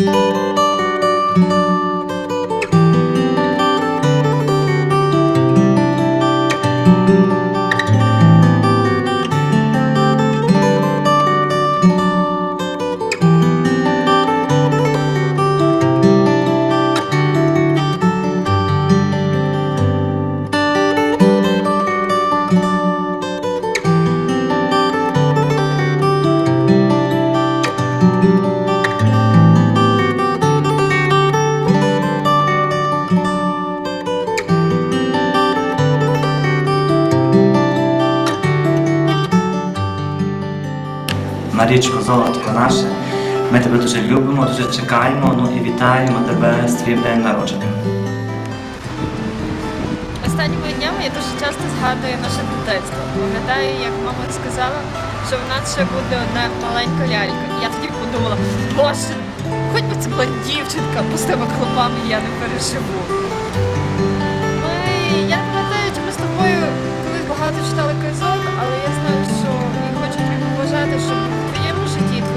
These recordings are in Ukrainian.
you. Марічко, золотко наше. Ми тебе дуже любимо, дуже чекаємо. Ну і вітаємо тебе з твоїм день народження. Останніми днями я дуже часто згадую наше дитинство. Пам'ятаю, як мама сказала, що в нас ще буде одна маленька лялька. Я тоді подумала, боже, хоч би це була дівчинка, бо з хлопами я не переживу. Ми, я пам'ятаю, чи ми з тобою колись багато читали казок, але я знаю, що я хочу тобі побажати, щоб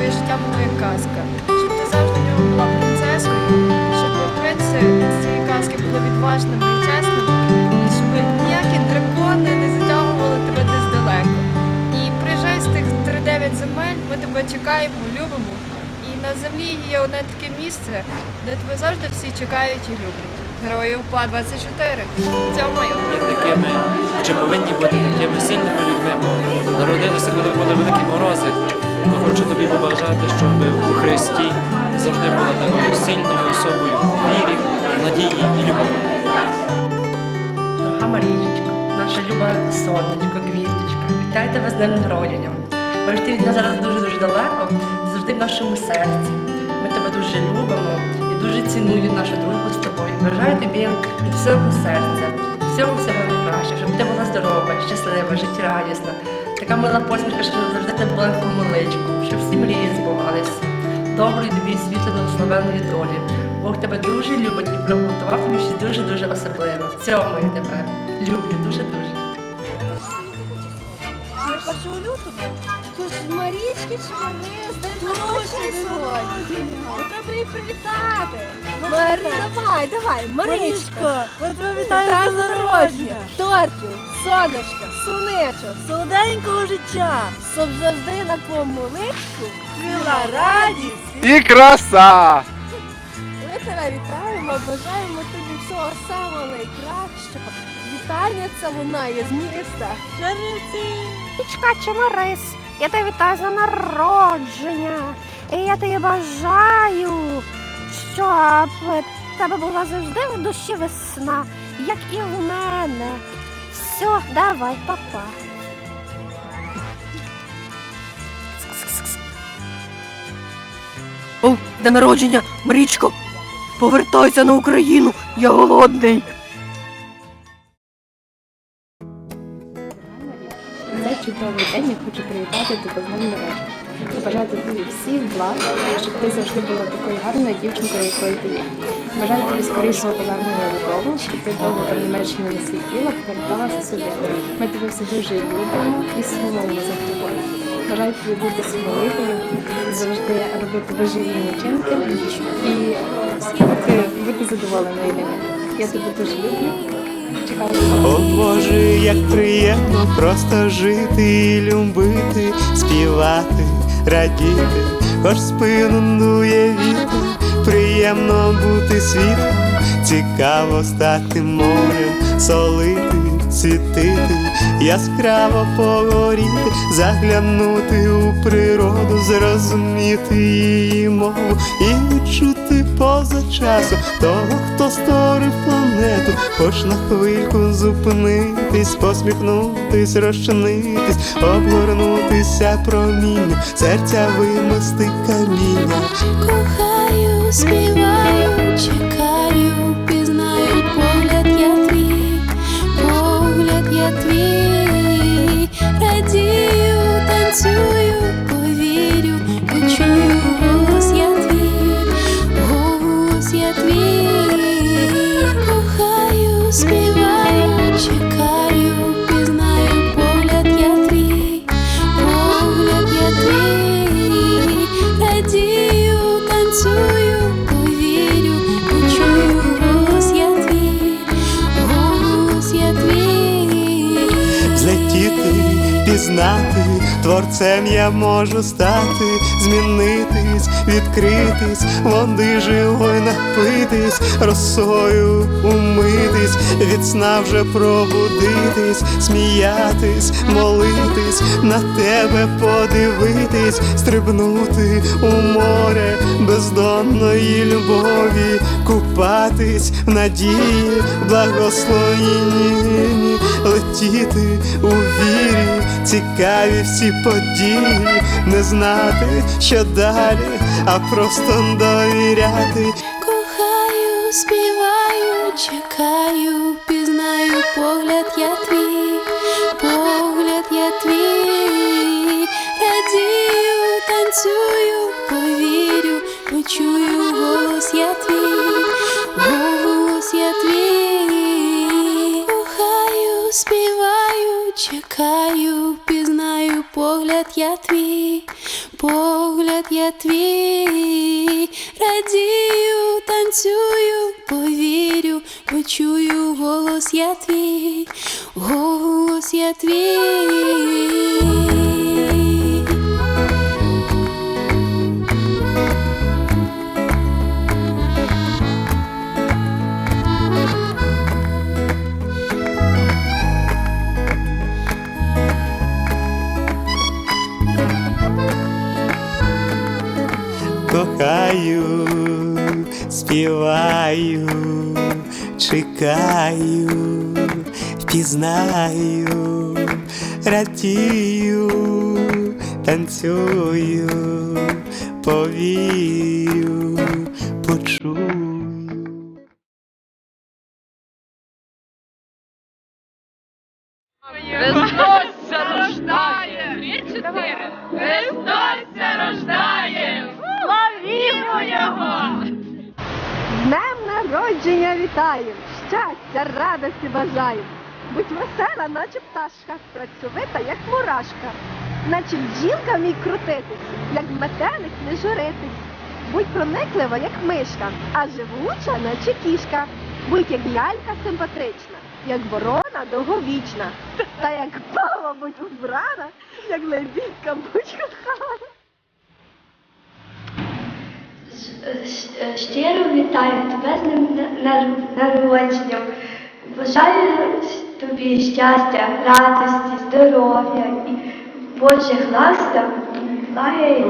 твоє життя було як казка. Щоб ти завжди в ньому була принцескою, щоб принци з цієї казки були відважними і чесними, і щоб ніякі дракони не затягували тебе десь далеко. І приїжджай з тих 3-9 земель, ми тебе чекаємо, любимо. І на землі є одне таке місце, де тебе завжди всі чекають і люблять. Герої УПА 24. Цьомаю. є такими, чи повинні бути такими сильними людьми, народилися, коли були великі морози. Хочу тобі побажати, щоб у Христі завжди була такою сильною особою вірі, надії і любові. Дорога Марічечка, наша люба сонечко, квіточка, вітаю тебе з днем народження. Бо ти від нас зараз дуже-дуже далеко, завжди в нашому серці. Ми тебе дуже любимо і дуже цінуємо нашу дружбу з тобою. Бажаю тобі від всього серця, всього всього найкраще, щоб ти була здорова, щаслива, життєрадісна. Така мила посмішка, щоб завжди тебе була помиличку, щоб всі мрії збувалися. Доброї тобі світло благословенної долі. Бог тебе дуже любить і приготував тобі щось дуже-дуже особливе. В цьому я тебе люблю дуже-дуже. Марічки чи вони з сьогодні. Ну, її привітати. Марі, давай, давай, Марічко. Ми тебе вітаємо народження! Тортів, сонечка, сонечок, Солоденького життя! щоб завжди на твоєму личку Ціла радість! І краса! Ми тебе вітаємо, бажаємо тобі всього самого найкращого. Вітання це лунає з міста. Черниці! Річка Чемерис, я тебе вітаю за народження. І я тобі бажаю, щоб в тебе була завжди в душі весна, як і в мене. Все, давай, папа. О, день народження! Марічко! Повертайся на Україну! Я голодний! Цей чудовий день я хочу привітати тебе з днем народження. Побажати тобі всіх благ, щоб ти завжди була такою гарною дівчинкою, якою ти є. Бажаю тобі скорішого повернення додому, щоб ти довго в Німеччині не світила, поверталася сюди. Ми тебе все дуже любимо і сумуємо за тобою. Бажаю тобі бути сміливою, завжди робити божевільні вчинки і бути, задоволеною них. Я тебе дуже люблю. О Боже, як приємно просто жити і любити, співати, радіти, хоч спину дує вітер, приємно бути світом, цікаво стати морем, солити, світити, яскраво погоріти, заглянути у природу, зрозуміти її мову і відчути поза часом того, хто створив планету, хоч на хвильку зупинитись, посміхнутись, розчинитись, обгорнутися проміння, серця вимести каміння. Кохаю, співаю, чекаю, пізнаю погляд я твій, погляд я твій, радію, танцюю, можу стати, змінитись, відкритись, води живой напитись, росою умитись, від сна вже пробудитись, сміятись, молитись, на тебе подивитись, стрибнути у море бездонної любові, купатись в надії, благословенні, летіти у вірі, цікаві всі події, не знати, що далі, а просто довіряти. Кохаю, співаю, чекаю, пізнаю погляд я твій, погляд я твій, радію, танцюю, повірю, почую голос я твій, голос я твій, кохаю, співаю, чекаю, пізнаю погляд я твій, погляд я твій, радію, танцюю, повірю, почую голос я твій, голос я твій. Кохаю, співаю, чекаю, впізнаю, радію, танцюю, повію, почую. Народження вітаю! Щастя, радості бажаю! Будь весела, наче пташка, працьовита, як мурашка, наче бджілка вмій крутитись, як метелик не журитись. Будь прониклива, як мишка, а живуча, наче кішка. Будь як лялька симпатрична, як ворона довговічна, та як пава будь убрана, як лебідка будь кохана. Щиро вітаю тебе з ним на- на- народженням. Бажаю тобі щастя, радості, здоров'я і Божих ласка, благає,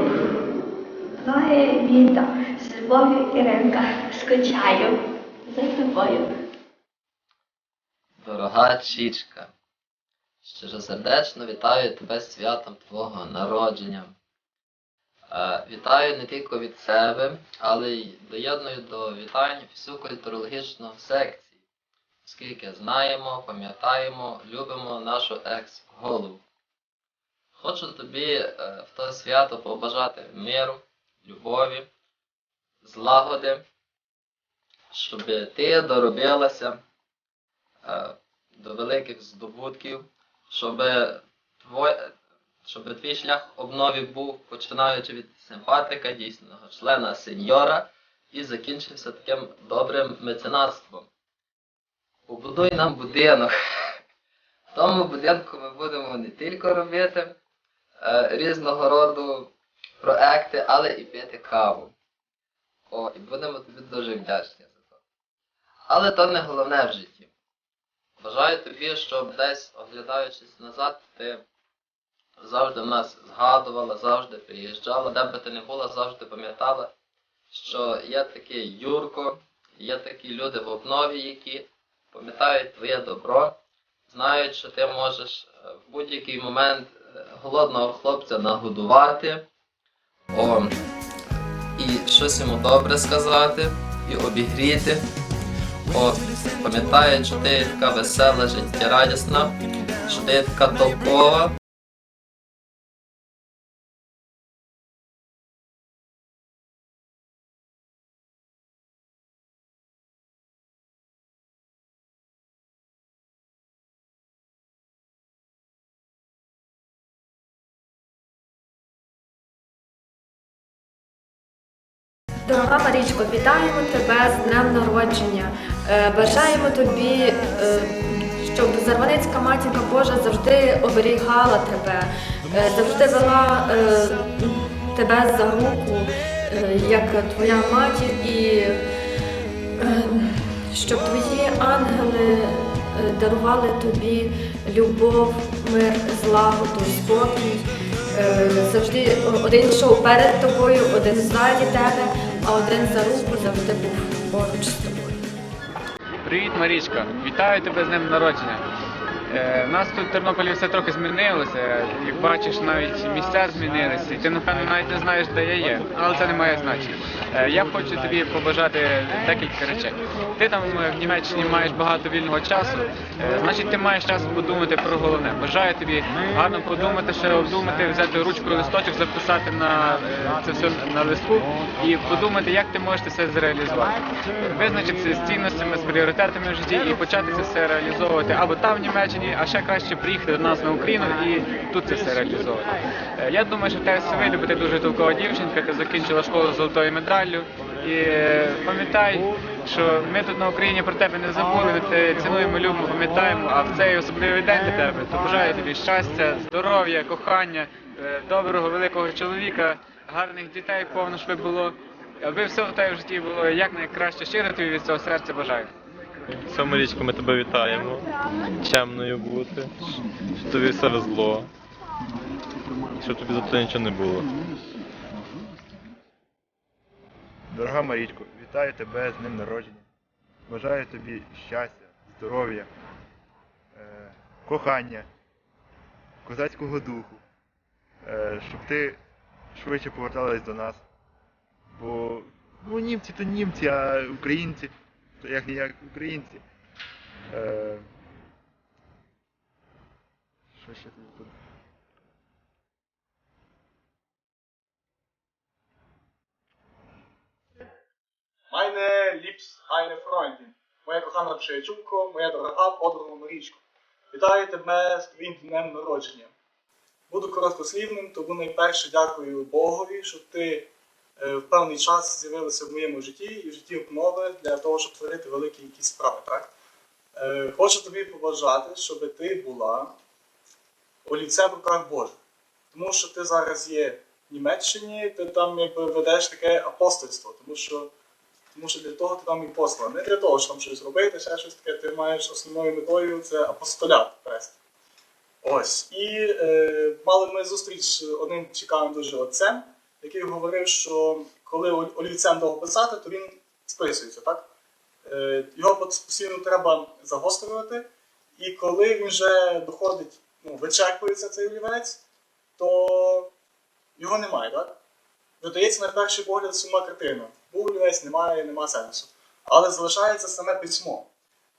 літа. З любов'ю Іринка скучаю за тобою. Дорога Чічка, щиросердечно вітаю тебе святом твого народження. Е, Вітаю не тільки від себе, але й доєдную до вітань всю культурологічну секцію, оскільки знаємо, пам'ятаємо, любимо нашу екс-голову. Хочу тобі е, в то свято побажати миру, любові, злагоди, щоб ти доробилася е, до великих здобутків, щоб твой, щоб твій шлях обнові був, починаючи від симпатика, дійсного члена сеньора, і закінчився таким добрим меценатством. Побудуй нам будинок. В тому будинку ми будемо не тільки робити е, різного роду проекти, але і пити каву. О, і будемо тобі дуже вдячні за це. Але то не головне в житті. Бажаю тобі, щоб десь, оглядаючись назад, ти завжди нас згадувала, завжди приїжджала, де би ти не була, завжди пам'ятала, що є такий Юрко, є такі люди в обнові, які пам'ятають твоє добро, знають, що ти можеш е, в будь-який момент е, голодного хлопця нагодувати, о, і щось йому добре сказати, і обігріти. О, пам'ятаю, що ти така весела, життєрадісна, що ти така толкова. Дорога Марічко, вітаємо тебе з днем народження. Е, Бажаємо тобі е, щоб Зарваницька матінка Божа завжди оберігала тебе, е, завжди вела тебе за руку, як твоя матір, і щоб твої ангели дарували тобі любов, мир, злагоду, спокій. Завжди один йшов перед тобою, один ззаді тебе, а один за руку завжди був поруч з тобою. Привіт, Марічка! Вітаю тебе з ним народження. Е, У нас тут в Тернополі все трохи змінилося. Як бачиш, навіть місця змінилися, і ти напевно навіть не знаєш, де я є, але це не має значення. Е, Я хочу тобі побажати декілька речей. Ти там е, в Німеччині маєш багато вільного часу, е, значить ти маєш час подумати про головне. Бажаю тобі гарно подумати, ще обдумати, взяти ручку, листочок, записати на е, це все на листку і подумати, як ти можеш це все зреалізувати. Визначитися з цінностями, з пріоритетами в житті і почати це все реалізовувати або там в Німеччині, а ще краще приїхати до нас на Україну і тут це все реалізовувати. Е, Я думаю, що тебе все вийде, бо ти дуже толкова дівчинка, ти закінчила школу з золотою медаллю. І е, пам'ятай, що ми тут на Україні про тебе не забули, ми цінуємо, любимо, пам'ятаємо, а в цей особливий день для тебе то бажаю тобі щастя, здоров'я, кохання, е, доброго, великого чоловіка, гарних дітей, повно щоб було. Аби все в тебе в житті було як найкраще, щиро тобі від цього серця бажаю. Все, Марічко, ми тебе вітаємо. Чемною бути. Щоб тобі все везло. Щоб тобі за це нічого не було. Дорога Марічко, вітаю тебе з днем народження. Бажаю тобі щастя, здоров'я, е, кохання, козацького духу, е, щоб ти швидше поверталась до нас. Бо ну, німці то німці, а українці не як українці. Е, що ще тут? Meine liebs eine Freundin, моя кохана приятелько, моя дорога подруга Марічко. Вітаю тебе з твоїм днем народження. Буду короткослівним, тому найперше дякую Богові, що ти в певний час з'явилася в моєму житті і в житті обнови для того, щоб творити великі якісь справи. Так? Е, хочу тобі побажати, щоб ти була олівцем в руках Божих. Тому що ти зараз є в Німеччині, ти там якби ведеш таке апостольство, тому що тому що для того ти там і посланий. Не для того, щоб там щось робити, ще щось таке, ти маєш основною метою це апостолят вести. Ось. І е, мали ми зустріч з одним цікавим дуже отцем, який говорив, що коли олівцем довго писати, то він списується, так? Е, його постійно треба загострювати, і коли він вже доходить, ну, вичерпується цей олівець, то його немає, так? Додається на перший погляд сума картина. Був олівець, немає, нема сенсу. Але залишається саме письмо.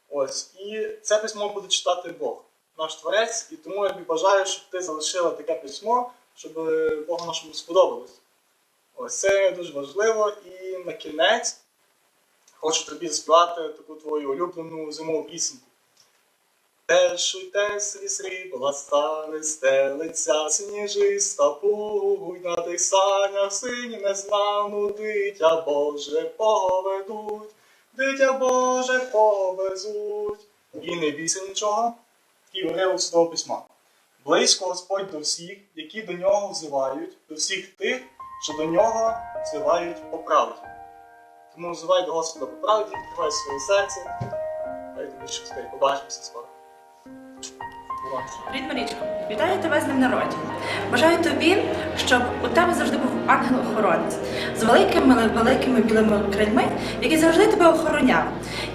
Ось. І це письмо буде читати Бог, наш творець, і тому я бажаю, щоб ти залишила таке письмо, щоб е, Богу нашому сподобалось. Ось це дуже важливо. І на кінець хочу тобі заспівати таку твою улюблену зимову пісеньку. Теж теслі срібла стане стелиця сніжиста пугуй на тих санях сині незнану дитя Боже поведуть, дитя Боже повезуть. І не бійся нічого, і уривок з того письма. Близько Господь до всіх, які до нього взивають, до всіх тих, що до нього взивають по правді. Тому взивай до Господа по правді, відкривай своє серце. Хай тобі щастить, побачимося скоро. Привіт, Марічко! Вітаю тебе з днем народження. Бажаю тобі, щоб у тебе завжди був ангел-охоронець з великими великими білими крильми, який завжди тебе охороняв.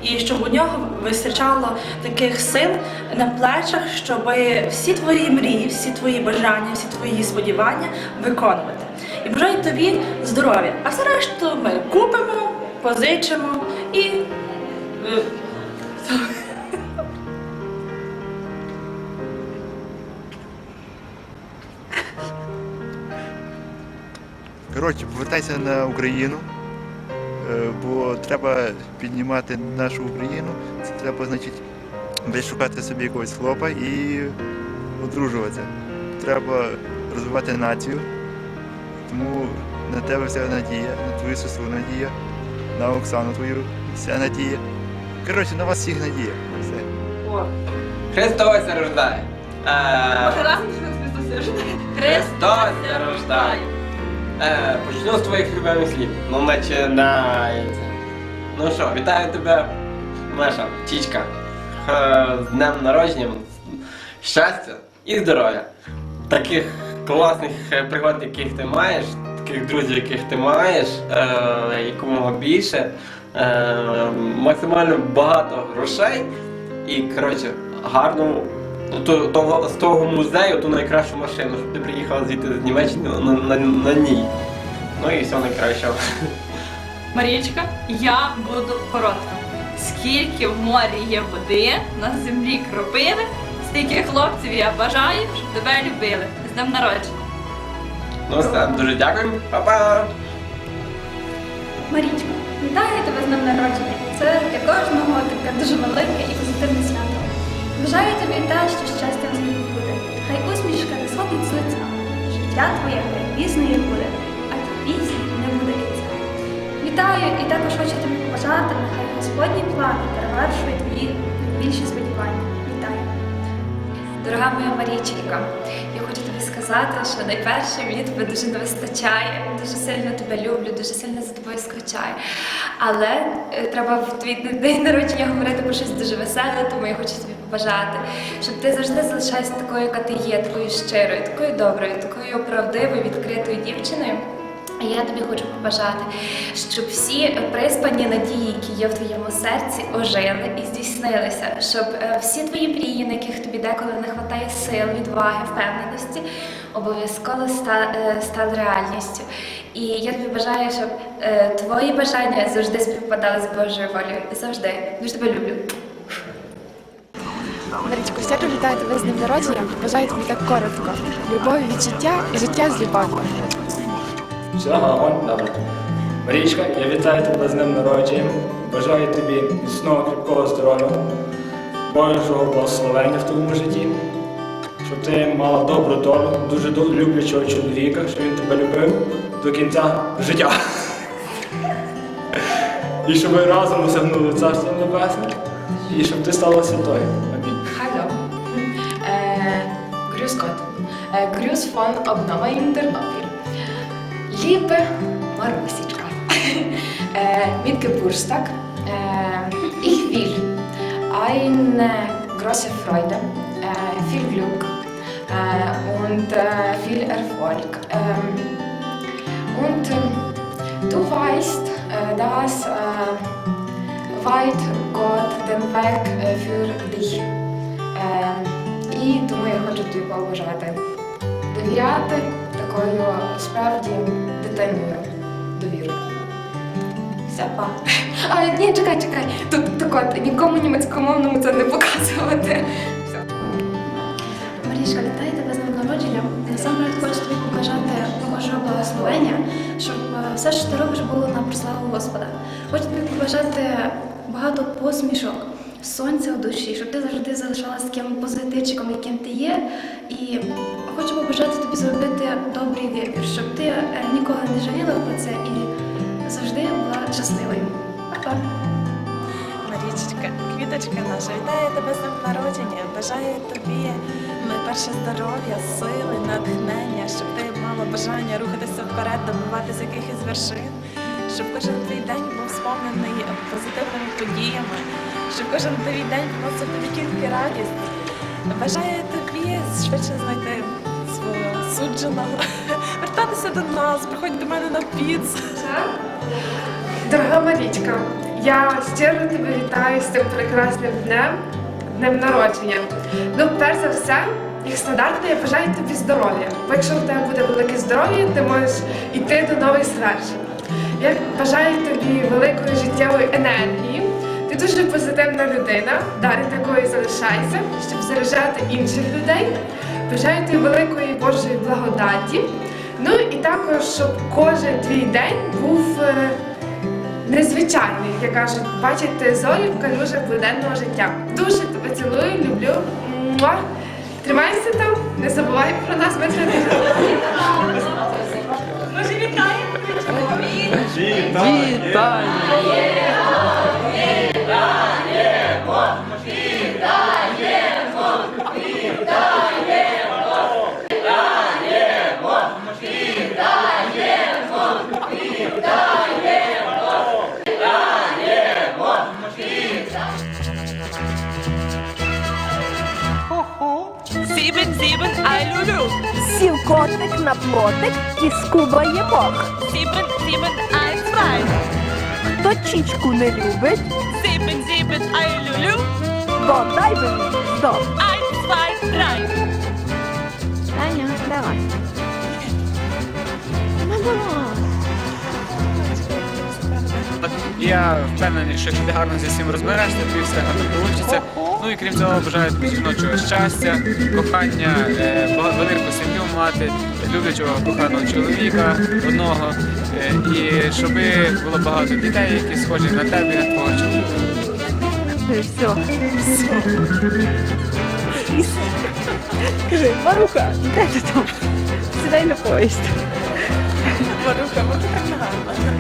І щоб у нього вистачало таких сил на плечах, щоб всі твої мрії, всі твої бажання, всі твої сподівання виконувати. І бажаю тобі здоров'я. А все решту ми купимо, позичимо і. е, Коротше, повертайся на Україну, е, бо треба піднімати нашу Україну. Це треба, значить, десь шукати собі якогось хлопа і одружуватися. Треба розвивати націю. Тому на тебе вся надія, на твою сестру надія, на Оксану твою вся надія. Коротше, на вас всіх надія. Все. Христос рождає. Е, Христос рождає. Е, почну з твоїх любимих слів. Ну, починається. Ну що, вітаю тебе, Маша, Чічка. Е, З днем народження, щастя і здоров'я. Таких класних е, пригод, яких ти маєш, таких друзів, яких ти маєш, е, якомога більше, е, максимально багато грошей і, коротше, гарну. ну, то- з того музею ту найкращу машину, щоб ти приїхала звідти з Німеччини на, на, на ній. Ну і все найкращого. Марічка, я буду коротка. Скільки в морі є води, на землі кропиви, стільки хлопців я бажаю, щоб тебе любили. Днем народження. Ну все, дуже дякую, па-па! Марічко, вітаю тебе з днем народження. Це для кожного таке дуже велике і позитивне свято. Бажаю тобі те, що щастя в житті буде. Хай усмішка не сходить з лиця. Життя твоє хай пізною буде, а ті пісні не буде кінця. Вітаю і також хочу тобі побажати, нехай Господні плани перевершують твої найбільші сподівання. Вітаю. Дорога моя Маріченька, я хочу тобі сказати, що найперше мені тебе дуже не вистачає, дуже сильно тебе люблю, дуже сильно за тобою скучаю. Але е, треба в твій день народження говорити про щось дуже веселе, тому я хочу тобі побажати, щоб ти завжди залишалася такою, яка ти є, такою щирою, такою доброю, такою правдивою, відкритою дівчиною. А я тобі хочу побажати, щоб всі приспані надії, які є в твоєму серці, ожили і здійснилися, щоб е, всі твої мрії, на яких тобі деколи не вистачає сил, відваги, впевненості, обов'язково ста- е, стали реальністю. І я тобі бажаю, щоб е, твої бажання завжди співпадали з Божою волею. Завжди. Дуже тебе люблю. Марічко, щиро вітаю тебе з днем народження. Бажаю тобі так коротко. Любові від життя і життя з любов'ю. Добре. Марічка, я вітаю тебе з днем народження. Бажаю тобі міцного кріпкого здоров'я, Божого благословення в твоєму житті, щоб ти мала добру долю, дуже люблячого чоловіка, щоб він тебе любив до кінця життя. І щоб ви разом осягнули Царство Небесне, і щоб ти стала святою. Амінь. Hallo. Äh, grüß Gott. Äh, grüß von Obnova Ternopil. Liebe Marusiczka, äh, mit Geburtstag, äh, ich will eine große und äh, viel Erfolg. Ähm, und äh, du weißt, äh, dass weit Gott den Weg für dich. Е, і тому я хочу тобі побажати довіряти такою справді дитиною довірою. Все, па. А, ні, чекай, чекай. Тут так от, нікому німецькомовному це не показувати. Все. Марішка, вітаю тебе з днем народження. Насамперед хочу тобі побажати Божого благословення, щоб е, все, що ти робиш, було на прославу Господа. Хочу тобі побажати багато посмішок, сонця у душі, щоб ти завжди залишалася таким позитивчиком, яким ти є. І хочу побажати тобі зробити добрий вибір, щоб ти е, ніколи не жаліла про це і завжди була щасливою. Па-па. Марічечка, квіточка наша, вітаю тебе з днем народження. Бажаю тобі найперше здоров'я, сили, натхнення, щоб ти мала бажання рухатися вперед, добиватися якихось вершин, щоб кожен твій день був сповнений позитивними подіями, щоб кожен твій день приносив тобі тільки радість. Бажаю тобі швидше знайти свого судженого, вертатися до нас, приходь до мене на піцу. Дорога Марічка, я щиро тебе вітаю з цим прекрасним днем, днем народження. Ну, перш за все, як стандартно, я бажаю тобі здоров'я. Бо якщо в тебе буде велике здоров'я, ти можеш йти до нових звершень. Я бажаю тобі великої життєвої енергії. Ти дуже позитивна людина, далі такою залишайся, щоб заряджати інших людей. Бажаю тобі великої Божої благодаті. Ну і також, щоб кожен твій день був е, незвичайний, як кажуть, бачите зорі в калюжах буденного життя. Дуже тебе цілую, люблю. Муа. Тримайся там, не забувай про нас, ми Може, вітаємо? Вітаємо! Вітаємо! Вітаємо! Вітаємо! Sieben, sieben, ай люблю. Сів котик на плотик і скубає мох. Sieben, sieben, ай zwei. Хто чічку не любить, Sieben, sieben, ай люблю. то дай мені здох. Eins, zwei, drei. Таня, давай. Я впевнений, що якщо ти гарно зі всім розберешся, тобі все гарно вийде. Ну і крім цього, бажаю жіночого щастя, кохання, е, велику сім'ю мати, люблячого коханого чоловіка одного, е, і щоб було багато дітей, які схожі на тебе, на твого чоловіка. Все. Кажи, Маруха, де ти там? Сідай на поїзд. Маруха, так гарна.